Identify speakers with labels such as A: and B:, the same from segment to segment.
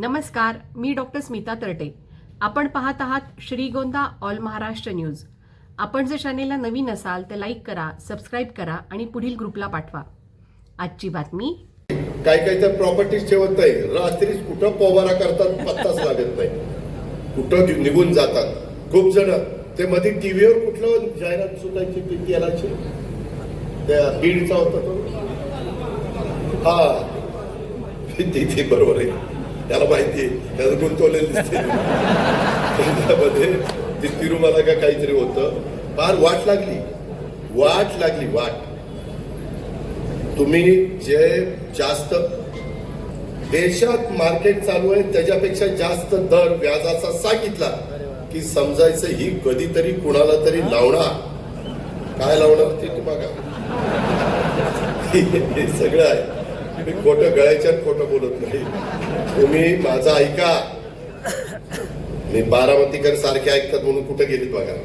A: नमस्कार मी डॉक्टर स्मिता तरटे. आपण पाहत आहात श्रीगोंदा ऑल महाराष्ट्र न्यूज. आपण जर चॅनेलला नवीन असाल तर लाईक करा सबस्क्राईब करा आणि पुढील ग्रुपला पाठवा. आजची बातमी.
B: काही काही तर प्रॉपर्टीज ठेवत नाही. रात्रीच कुठं पोबारा करतात पत्ताच लागत नाही. कुठं निघून जातात. खूप जण ते मध्ये टीव्हीवर कुठलं जाहिरात सुटायची ती तेलाची त्या बीडचा होता तो. हा. बरोबर आहे. त्याला माहिती आहे. त्याचं गुंतवलेलं दिसते त्यामध्ये ती का काहीतरी होतं. फार वाट लागली. वाट लागली वाट. तुम्ही जे जास्त देशात मार्केट चालू आहे त्याच्यापेक्षा जास्त दर व्याजाचा सांगितला की समजायचं ही कधीतरी कुणाला तरी लावणार. काय लावणार ते तुम्हाला? हे सगळं आहे. मी खोटं गळ्याच्या खोटं बोलत नाही. तुम्ही माझं ऐका. मी बारामतीकर सारखे ऐकतात म्हणून कुठे गेलीत बघा.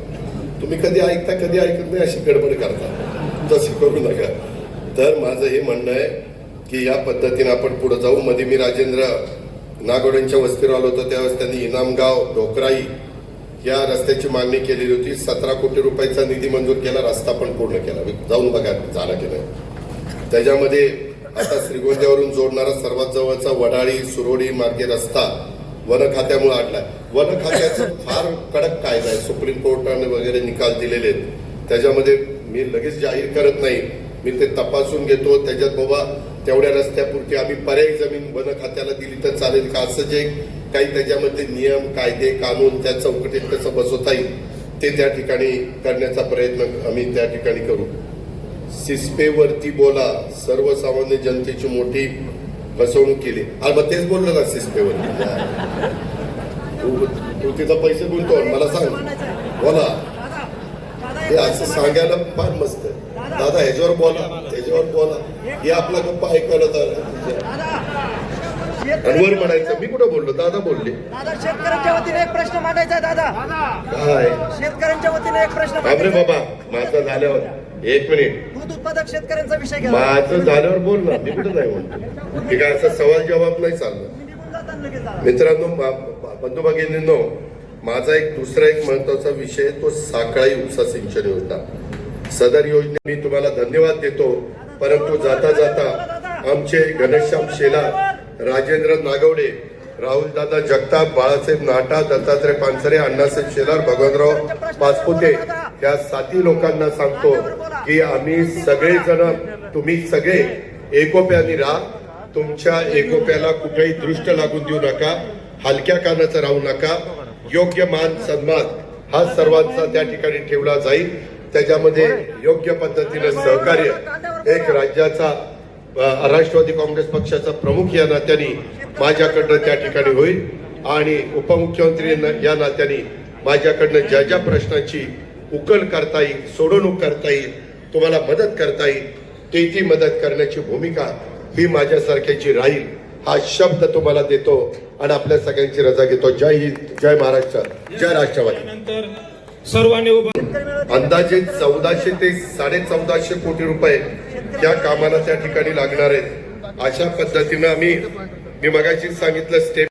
B: तुम्ही कधी ऐकता कधी ऐकत नाही अशी गडबड करता. तशी करू नका. तर माझं हे म्हणणं आहे की या पद्धतीने आपण पुढे जाऊ. मध्ये मी राजेंद्र नागोड्यांच्या वस्तीवर आलो होतो. त्यावेळेस त्यांनी इनामगाव ढोकराई या रस्त्याची मागणी केलेली होती. सतरा कोटी रुपयाचा निधी मंजूर केला. रस्ता पण पूर्ण केला. जाऊन बघा झाला की नाही. त्याच्यामध्ये आता श्रीगोंद्यावरून जोडणारा सर्वात जवळचा वडाळी सुरोडी मार्गे रस्ता वन खात्यामुळे आणलाय वन खात्याचं फार कडक कायदा आहे. सुप्रीम कोर्टाने वगैरे निकाल दिलेले आहेत. त्याच्यामध्ये मी लगेच जाहीर करत नाही. मी ते तपासून घेतो. त्याच्यात बाबा तेवढ्या रस्त्यापुरती आम्ही पर्यायी जमीन वन खात्याला दिली तर चालेल का? असं जे काही त्याच्यामध्ये नियम कायदे कानून त्या चौकटीत कसं बसवता येईल ते त्या ठिकाणी करण्याचा प्रयत्न आम्ही त्या ठिकाणी करू. सिस्पेवरती बोला. सर्वसामान्य जनतेची मोठी फसवणूक केली. अरे मग तेच बोललो ना सिस्पेवरती. तू तू तिथं पैसे गुंतवून मला सांग. बोला. हे असं सांगायला फार मस्त दादा ह्याच्यावर बोला. ह्याच्यावर बोला. हे आपला गप्पा ऐकायला वर म्हणायचं मी कुठं बोललो? दादा बोलले.
C: दादा शेतकऱ्यांच्या वतीने एक प्रश्न मांडायचा दादा.
B: काय?
C: शेतकऱ्यांच्या वतीने एक प्रश्न.
B: बाबा माझं झाल्यावर. एक मिनिट.
C: उत्पादक शेतकऱ्यांचा विषय
B: माझं झाल्यावर बोल ना मी कुठं नाही म्हणतो? मी काय असा सवाल जबाब नाही चाललं
C: निघून लगेच.
B: मित्रांनो मा- बंधू भगिनींनो माझा एक दुसरा एक महत्त्वाचा विषय तो साखळाई उपसा सिंचन योजना. सदर योजने मी तुम्हाला धन्यवाद देतो. परंतु जाता जाता आमचे घनश्याम शेलार राजेंद्र नागवडे राहुल दादा जगताप बाळासाहेब नाटा दत्तात्रय पानसरे अण्णासाहेब शेलार भगवंतराव पाचपुते त्या साती लोकांना सांगतो की आम्ही सगळेजण तुम्ही सगळे एकोप्याने राहा. तुमच्या एकोप्याला कुठेही दृष्ट लागून देऊ नका. हलक्या कानाचं राहू नका. योग्य मान सन्मान हा सर्वांचा त्या ठिकाणी ठेवला जाईल. त्याच्यामध्ये योग्य पद्धतीने सहकार्य एक राज्याचा राष्ट्रवादी काँग्रेस पक्षाचा प्रमुख या नात्याने माझ्याकडनं त्या ठिकाणी होईल. आणि उपमुख्यमंत्री या नात्याने माझ्याकडनं ज्या ज्या प्रश्नांची उकल करता येईल सोडवणूक करता येईल तुम्हाला मदत करता येईल ती ती मदत करण्याची भूमिका ही माझ्यासारख्याची राहील हा शब्द तुम्हाला देतो आणि आपल्या सगळ्यांची रजा घेतो. जय हिंद जय महाराष्ट्र जय राष्ट्रवादी.
D: सर्वांनी
B: अंदाजे चौदाशे ते साडे चौदाशे कोटी रुपये त्या कामाला त्या ठिकाणी लागणार आहेत. अशा पद्धतीनं आम्ही मी मगाशीच सांगितलं स्टेप